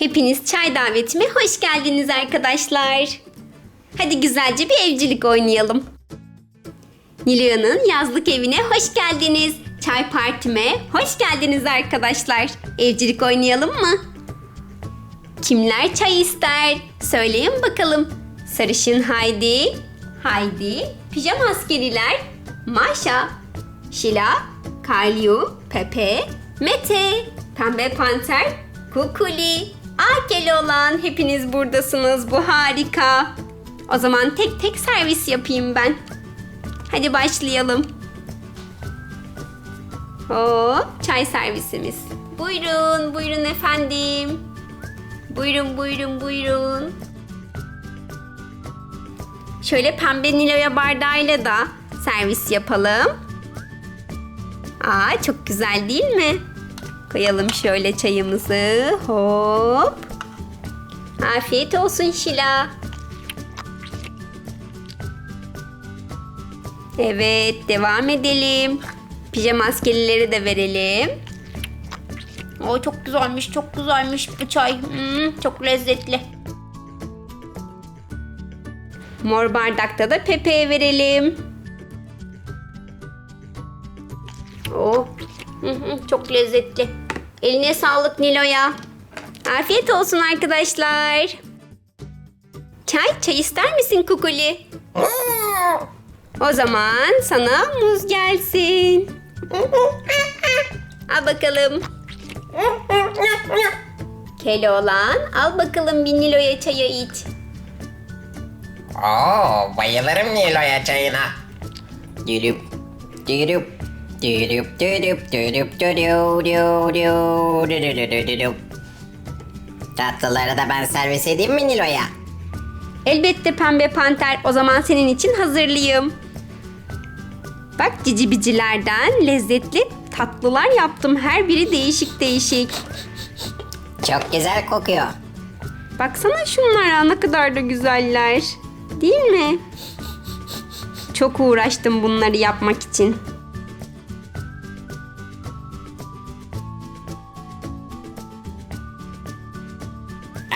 Hepiniz çay davetime hoş geldiniz arkadaşlar. Hadi güzelce bir evcilik oynayalım. Nilo'nun yazlık evine hoş geldiniz. Çay partime hoş geldiniz arkadaşlar. Evcilik oynayalım mı? Kimler çay ister? Söyleyin bakalım. Sarışın Haydi, Haydi, pijama askeriler, Maşa, Şila, Kalyu, Pepe, Mete, Pembe Panter, Kukuli, Akeloğlan hepiniz buradasınız. Bu harika. O zaman tek tek servis yapayım ben. Hadi başlayalım. Hop, çay servisimiz. Buyurun, buyurun efendim. Buyurun, buyurun, buyurun. Şöyle pembe niloya bardağıyla da servis yapalım. Aa, çok güzel değil mi? Koyalım şöyle çayımızı. Hop. Afiyet olsun Şila. Evet, devam edelim. Pijama askerileri de verelim. O çok güzelmiş, çok güzelmiş bu çay. Hmm, çok lezzetli. Mor bardakta da Pepe'ye verelim. Oh, çok lezzetli. Eline sağlık Nilo'ya. Afiyet olsun arkadaşlar. Çay, çay ister misin Kukuli? O zaman sana muz gelsin. Al bakalım. Keloğlan al bakalım bir Nilo'ya çayı iç. Oo, bayılırım Nilo'ya çayına. Dürüp, dürüp, Tatlıları da ben servis edeyim mi Nilo'ya? Elbette pembe panter o zaman senin için hazırlayayım. Bak cici bicilerden lezzetli tatlılar yaptım. Her biri değişik değişik. Çok güzel kokuyor. Baksana şunlara ne kadar da güzeller. Değil mi? Çok uğraştım bunları yapmak için.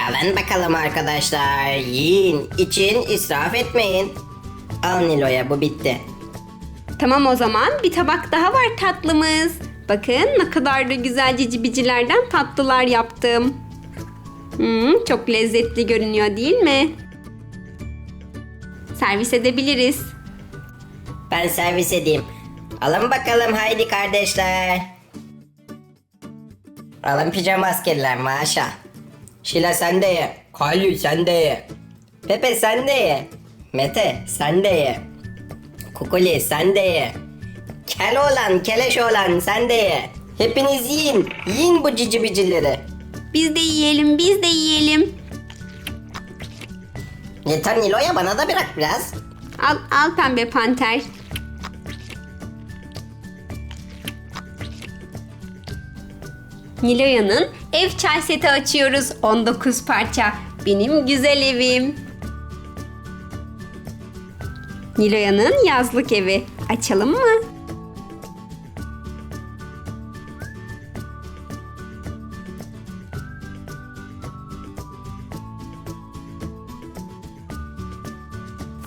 Alın bakalım arkadaşlar. Yiyin, için, israf etmeyin. Al Nilo'ya bu bitti. Tamam o zaman bir tabak daha var tatlımız. Bakın ne kadar da güzel cicibicilerden tatlılar yaptım. Hmm, çok lezzetli görünüyor değil mi? Servis edebiliriz. Ben servis edeyim. Alın bakalım haydi kardeşler. Alın pijama askerler maşa. Şila sen de ye. Kalyu sen de ye. Pepe sen de ye. Mete sen de ye. Kukuli sen de ye. Kel olan keleş olan sen de ye. Hepiniz yiyin. Yiyin bu cici bicileri. Biz de yiyelim, biz de yiyelim. Yeter Nilo'ya bana da bırak biraz. Al, al pembe panter. Niloya'nın ev çay seti açıyoruz. 19 parça. Benim güzel evim. Niloya'nın yazlık evi. Açalım mı?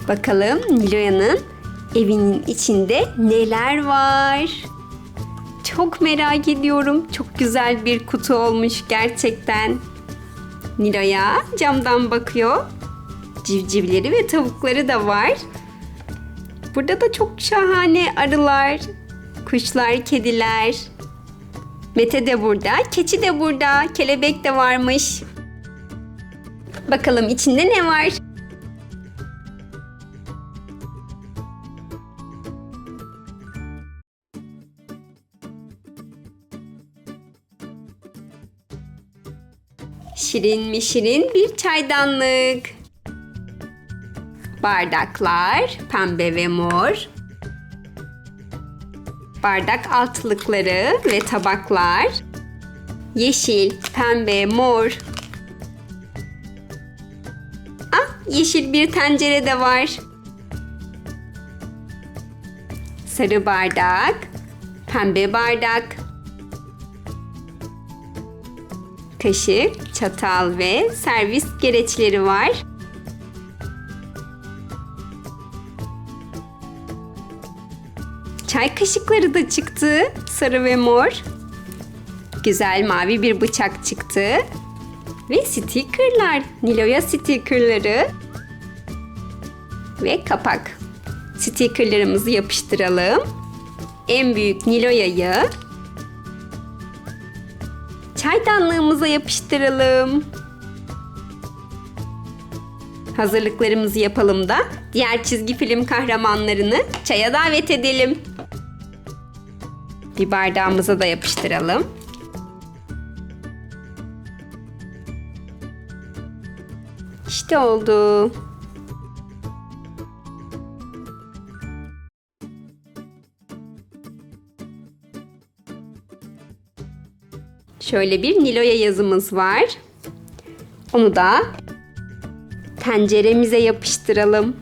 Bakalım Niloya'nın evinin içinde neler var? Çok merak ediyorum. Çok güzel bir kutu olmuş gerçekten. Niloya camdan bakıyor. Civcivleri ve tavukları da var. Burada da çok şahane arılar, kuşlar, kediler. Mete de burada, keçi de burada, kelebek de varmış. Bakalım içinde ne var? Şirin mi şirin bir çaydanlık. Bardaklar pembe ve mor. Bardak altlıkları ve tabaklar. Yeşil, pembe, mor. Ah, yeşil bir tencere de var. Sarı bardak, pembe bardak, Kaşık, çatal ve servis gereçleri var. Çay kaşıkları da çıktı. Sarı ve mor. Güzel mavi bir bıçak çıktı. Ve stickerlar. Niloya stickerları. Ve kapak. Stickerlarımızı yapıştıralım. En büyük Niloya'yı çaydanlığımıza yapıştıralım. Hazırlıklarımızı yapalım da diğer çizgi film kahramanlarını çaya davet edelim. Bir bardağımıza da yapıştıralım. İşte oldu. Şöyle bir Nilo'ya yazımız var. Onu da tenceremize yapıştıralım.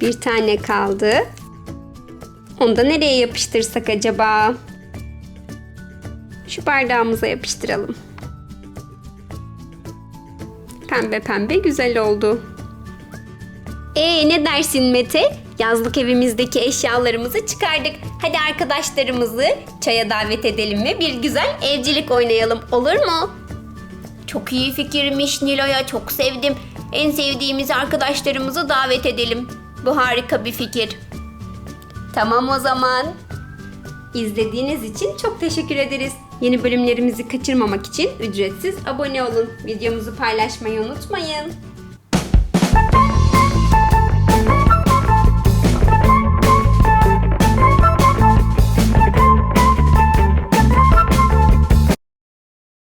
Bir tane kaldı. Onu da nereye yapıştırsak acaba? Şu bardağımıza yapıştıralım. Pembe pembe güzel oldu. Ee ne dersin Mete? Yazlık evimizdeki eşyalarımızı çıkardık. Hadi arkadaşlarımızı çaya davet edelim ve bir güzel evcilik oynayalım. Olur mu? Çok iyi fikirmiş Nilo'ya çok sevdim. En sevdiğimiz arkadaşlarımızı davet edelim. Bu harika bir fikir. Tamam o zaman. İzlediğiniz için çok teşekkür ederiz. Yeni bölümlerimizi kaçırmamak için ücretsiz abone olun. Videomuzu paylaşmayı unutmayın.